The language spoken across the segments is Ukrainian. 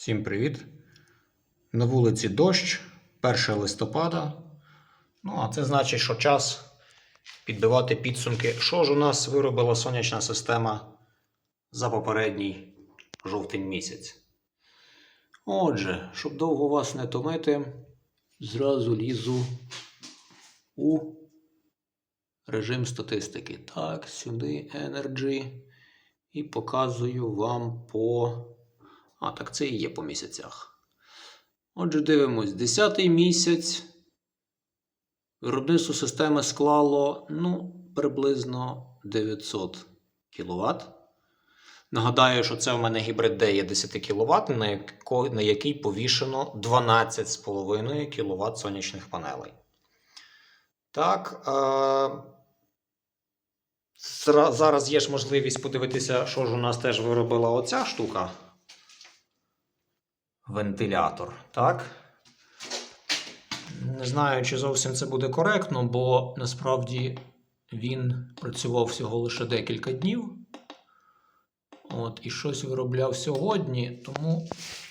Всім привіт! На вулиці дощ, 1 листопада. Ну, а це значить, що час підбивати підсумки. Що ж у нас виробила сонячна система за попередній жовтень місяць. Отже, щоб довго вас не томити, зразу лізу у режим статистики. Так, сюди Energy. І показую вам по. А, так це і є по місяцях. Отже, дивимось, 10 місяць. Виробництво системи склало ну, приблизно 900 кВт. Нагадаю, що це в мене гібрид D є 10 кВт, на, на який повішено 12,5 кВт сонячних панелей. Так. Е- зараз є ж можливість подивитися, що ж у нас теж виробила оця штука вентилятор. Так? Не знаю, чи зовсім це буде коректно, бо насправді він працював всього лише декілька днів. От, і щось виробляв сьогодні, тому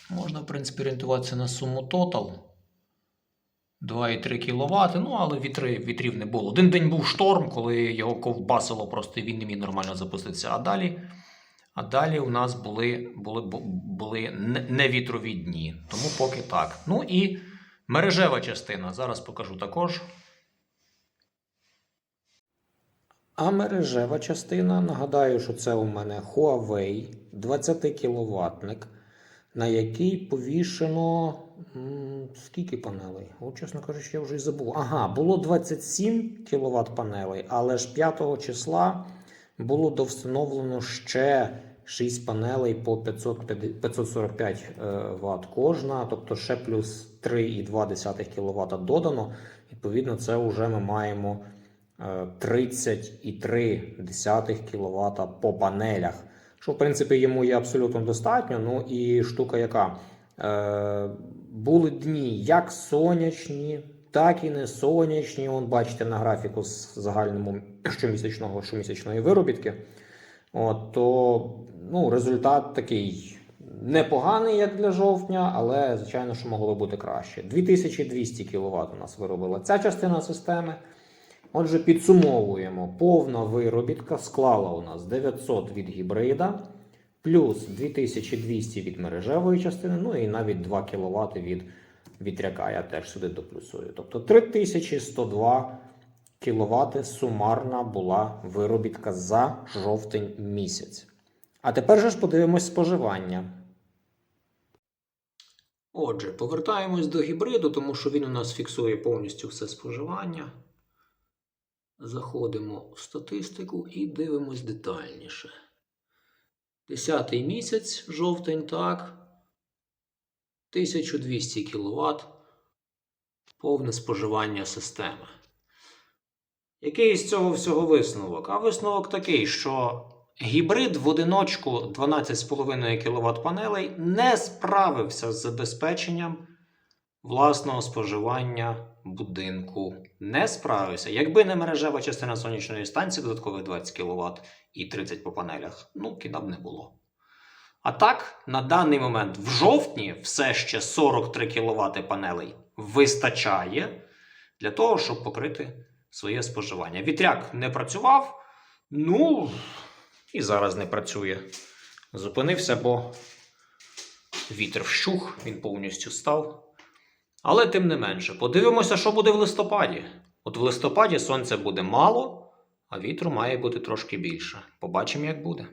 можна, в принципі, орієнтуватися на суму тотал. 2,3 кВт, ну але вітри, вітрів не було. Один день був шторм, коли його ковбасило, просто він не міг нормально запуститися. А далі а далі у нас були, були, були невітрові дні. Тому поки так. Ну і мережева частина. Зараз покажу також. А мережева частина, нагадаю, що це у мене Huawei 20 кВт, на який повішено. Скільки панелей? О, чесно кажучи, я вже й забув. Ага, було 27 кВт панелей, але ж 5 числа було довстановлено ще 6 панелей по 550 545 Вт кожна, тобто ще плюс 3,2 кВт додано. Відповідно, це вже ми маємо е, 30,3 кВт по панелях. Що, в принципі, йому є абсолютно достатньо. Ну і штука яка. Е, були дні як сонячні, так і не сонячні. Вон бачите на графіку з загальному щомісячного щомісячної виробітки. От, то ну, результат такий непоганий, як для жовтня, але, звичайно, що могло бути краще. 2200 кВт у нас виробила ця частина системи. Отже, підсумовуємо, повна виробітка склала у нас 900 від гібрида, плюс 2200 від мережевої частини, ну і навіть 2 кВт від вітряка. Я теж сюди доплюсую. Тобто 3102 кВт сумарна була виробітка за жовтень місяць. А тепер же ж подивимось споживання. Отже, повертаємось до гібриду, тому що він у нас фіксує повністю все споживання. Заходимо в статистику і дивимось детальніше. Десятий місяць, жовтень, так. 1200 кВт. Повне споживання системи. Який з цього всього висновок? А висновок такий, що гібрид в одиночку 12,5 кВт панелей не справився з забезпеченням власного споживання будинку. Не справився. Якби не мережева частина сонячної станції, додаткових 20 кВт і 30 по панелях, ну, кіда б не було. А так, на даний момент в жовтні все ще 43 кВт панелей вистачає для того, щоб покрити своє споживання. Вітряк не працював, ну і зараз не працює. Зупинився, бо вітер вщух, він повністю став. Але тим не менше, подивимося, що буде в листопаді. От в листопаді сонця буде мало, а вітру має бути трошки більше. Побачимо, як буде.